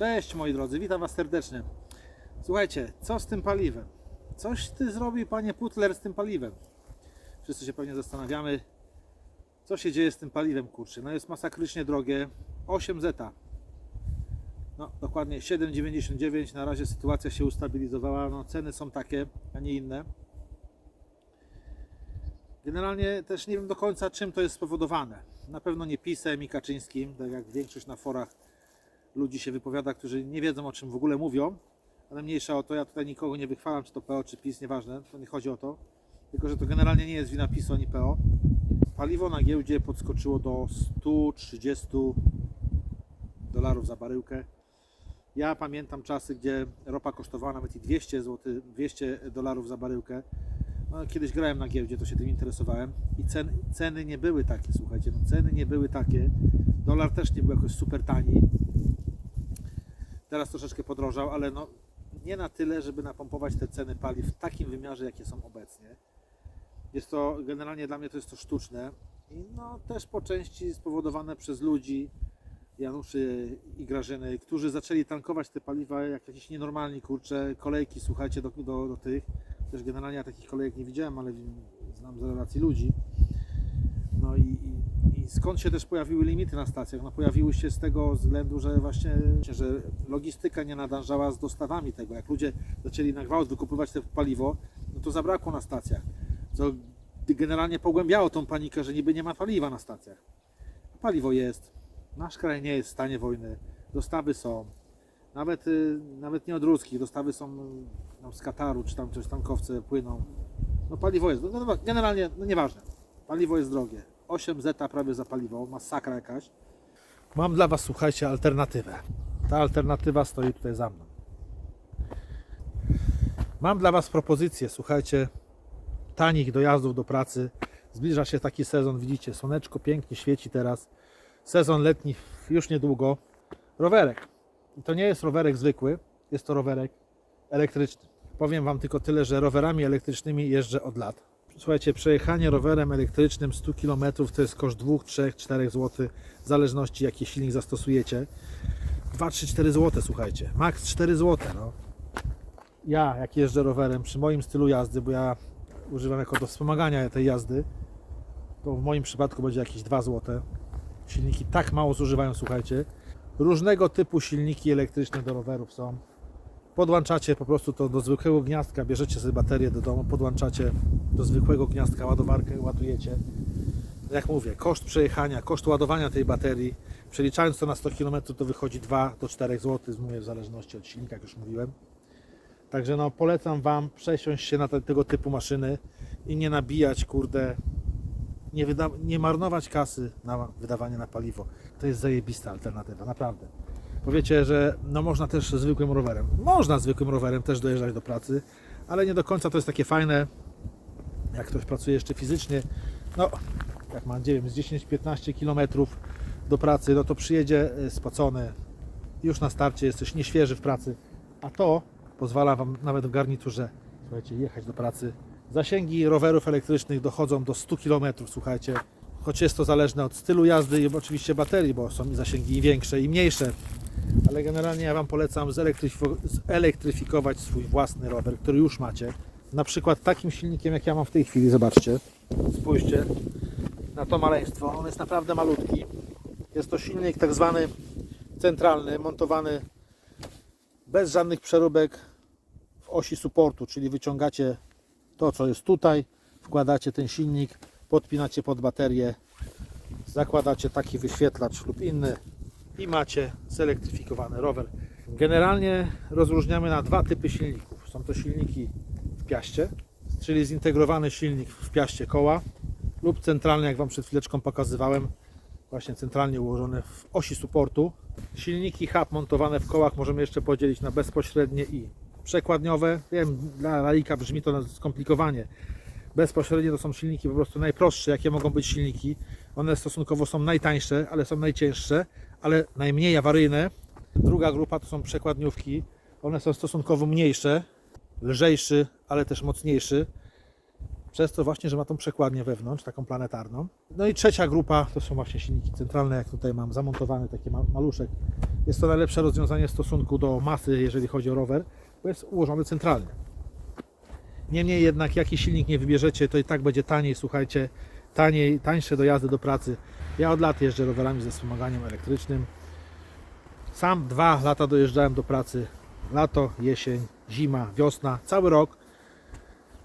Cześć moi drodzy, witam Was serdecznie. Słuchajcie, co z tym paliwem? Coś Ty zrobił, panie Putler, z tym paliwem. Wszyscy się pewnie zastanawiamy, co się dzieje z tym paliwem, kurczę. No jest masakrycznie drogie. 8 zeta. No, dokładnie 7,99. Na razie sytuacja się ustabilizowała. No, ceny są takie, a nie inne. Generalnie też nie wiem do końca, czym to jest spowodowane. Na pewno nie PiSem i Kaczyńskim, tak jak większość na forach ludzi się wypowiada, którzy nie wiedzą o czym w ogóle mówią, ale mniejsza o to, ja tutaj nikogo nie wychwalam, czy to PO, czy PiS, nieważne, to nie chodzi o to, tylko że to generalnie nie jest wina PiSu ani PO. Paliwo na giełdzie podskoczyło do 130 dolarów za baryłkę. Ja pamiętam czasy, gdzie ropa kosztowała nawet i 200 zł, 200 dolarów za baryłkę. No, kiedyś grałem na giełdzie, to się tym interesowałem i cen, ceny nie były takie, słuchajcie, no, ceny nie były takie. Dolar też nie był jakoś super tani. Teraz troszeczkę podrożał, ale no nie na tyle, żeby napompować te ceny paliw w takim wymiarze, jakie są obecnie. Jest to generalnie dla mnie to jest to sztuczne i no też po części spowodowane przez ludzi, Januszy i Grażyny, którzy zaczęli tankować te paliwa jak jakiś nienormalni, kurcze, kolejki, słuchajcie, do, do, do tych. Też generalnie ja takich kolejek nie widziałem, ale znam z relacji ludzi. No i, i, skąd się też pojawiły limity na stacjach? No pojawiły się z tego względu, że właśnie, że logistyka nie nadążała z dostawami tego. Jak ludzie zaczęli na gwałt wykupywać te paliwo, no to zabrakło na stacjach. Co generalnie pogłębiało tą panikę, że niby nie ma paliwa na stacjach. Paliwo jest, nasz kraj nie jest w stanie wojny, dostawy są. Nawet, y, nawet nie od ruskich, dostawy są tam z Kataru, czy tam coś tankowce płyną. No paliwo jest, no, no, generalnie, no nieważne. Paliwo jest drogie. 8 zeta prawie za paliwo, masakra jakaś. Mam dla Was, słuchajcie, alternatywę. Ta alternatywa stoi tutaj za mną. Mam dla Was propozycję, słuchajcie, tanich dojazdów do pracy. Zbliża się taki sezon, widzicie, słoneczko pięknie świeci teraz. Sezon letni już niedługo. Rowerek. I to nie jest rowerek zwykły, jest to rowerek elektryczny. Powiem Wam tylko tyle, że rowerami elektrycznymi jeżdżę od lat. Słuchajcie, przejechanie rowerem elektrycznym 100 km to jest koszt 2, 3, 4 zł, w zależności jaki silnik zastosujecie. 2, 3, 4 zł, słuchajcie. Max 4 zł. No. Ja, jak jeżdżę rowerem przy moim stylu jazdy, bo ja używam jako do wspomagania tej jazdy, to w moim przypadku będzie jakieś 2 zł. Silniki tak mało zużywają, słuchajcie. Różnego typu silniki elektryczne do rowerów są. Podłączacie po prostu to do zwykłego gniazdka, bierzecie sobie baterię do domu, podłączacie do zwykłego gniazdka ładowarkę, ładujecie. Jak mówię, koszt przejechania, koszt ładowania tej baterii, przeliczając to na 100 km, to wychodzi 2 do 4 zł, mówię w zależności od silnika, jak już mówiłem. Także no, polecam Wam przesiąść się na te, tego typu maszyny i nie nabijać, kurde, nie, nie marnować kasy na wydawanie na paliwo. To jest zajebista alternatywa, naprawdę. Powiecie, że no można też zwykłym rowerem. Można zwykłym rowerem też dojeżdżać do pracy, ale nie do końca to jest takie fajne, jak ktoś pracuje jeszcze fizycznie. No, jak ma, nie wiem, z 10-15 km do pracy, no to przyjedzie e, spocony, już na starcie jesteś nieświeży w pracy, a to pozwala Wam nawet w garniturze, słuchajcie, jechać do pracy. Zasięgi rowerów elektrycznych dochodzą do 100 km, słuchajcie, choć jest to zależne od stylu jazdy i oczywiście baterii, bo są zasięgi większe i mniejsze, ale generalnie ja Wam polecam zelektryfikować swój własny rower, który już macie. Na przykład takim silnikiem, jak ja mam w tej chwili, zobaczcie. Spójrzcie na to maleństwo. On jest naprawdę malutki. Jest to silnik tak zwany centralny, montowany bez żadnych przeróbek w osi supportu, czyli wyciągacie to, co jest tutaj, wkładacie ten silnik, podpinacie pod baterię, zakładacie taki wyświetlacz lub inny i macie zelektryfikowany rower. Generalnie rozróżniamy na dwa typy silników. Są to silniki w piaście, czyli zintegrowany silnik w piaście koła lub centralny, jak Wam przed chwileczką pokazywałem, właśnie centralnie ułożony w osi supportu. Silniki hub montowane w kołach możemy jeszcze podzielić na bezpośrednie i przekładniowe. Wiem, dla laika brzmi to skomplikowanie. Bezpośrednie to są silniki po prostu najprostsze, jakie mogą być silniki. One stosunkowo są najtańsze, ale są najcięższe, ale najmniej awaryjne. Druga grupa to są przekładniówki. One są stosunkowo mniejsze, lżejszy, ale też mocniejszy. Przez to właśnie, że ma tą przekładnię wewnątrz, taką planetarną. No i trzecia grupa to są właśnie silniki centralne, jak tutaj mam zamontowany taki ma- maluszek. Jest to najlepsze rozwiązanie w stosunku do masy, jeżeli chodzi o rower, bo jest ułożony centralnie. Niemniej jednak, jaki silnik nie wybierzecie, to i tak będzie taniej, słuchajcie, taniej, tańsze do jazdy do pracy. Ja od lat jeżdżę rowerami ze wspomaganiem elektrycznym. Sam dwa lata dojeżdżałem do pracy. Lato, jesień, zima, wiosna, cały rok.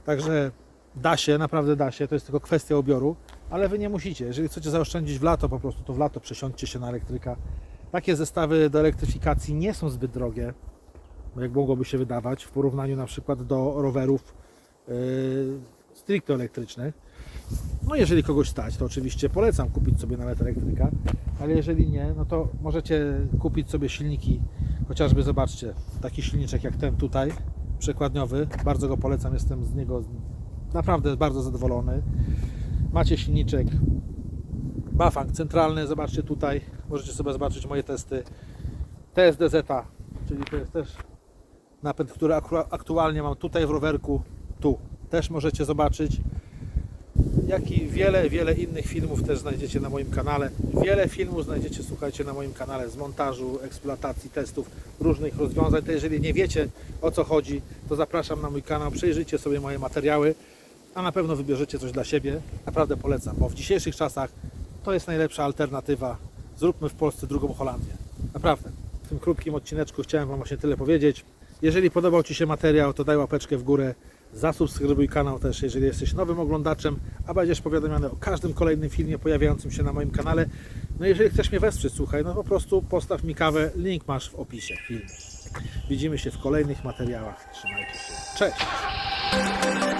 Także da się, naprawdę da się, to jest tylko kwestia obioru, ale Wy nie musicie. Jeżeli chcecie zaoszczędzić w lato, po prostu to w lato przesiądźcie się na elektryka. Takie zestawy do elektryfikacji nie są zbyt drogie, jak mogłoby się wydawać, w porównaniu na przykład do rowerów yy, stricte elektrycznych. No jeżeli kogoś stać, to oczywiście polecam kupić sobie nawet elektryka, ale jeżeli nie, no to możecie kupić sobie silniki, chociażby zobaczcie, taki silniczek jak ten tutaj, przekładniowy, bardzo go polecam, jestem z niego naprawdę bardzo zadowolony. Macie silniczek Bafang centralny, zobaczcie tutaj, możecie sobie zobaczyć moje testy. TSDZ, czyli to jest też napęd, który aktualnie mam tutaj w rowerku, tu też możecie zobaczyć jak i wiele, wiele innych filmów też znajdziecie na moim kanale. Wiele filmów znajdziecie, słuchajcie, na moim kanale z montażu, eksploatacji, testów różnych rozwiązań. To jeżeli nie wiecie o co chodzi, to zapraszam na mój kanał, przejrzyjcie sobie moje materiały, a na pewno wybierzecie coś dla siebie. Naprawdę polecam, bo w dzisiejszych czasach to jest najlepsza alternatywa. Zróbmy w Polsce drugą Holandię. Naprawdę. W tym krótkim odcineczku chciałem Wam właśnie tyle powiedzieć. Jeżeli podobał Ci się materiał, to daj łapeczkę w górę. Zasubskrybuj kanał też, jeżeli jesteś nowym oglądaczem, a będziesz powiadomiony o każdym kolejnym filmie pojawiającym się na moim kanale. No jeżeli chcesz mnie wesprzeć, słuchaj, no po prostu postaw mi kawę, link masz w opisie filmu. Widzimy się w kolejnych materiałach. Trzymajcie się. Cześć!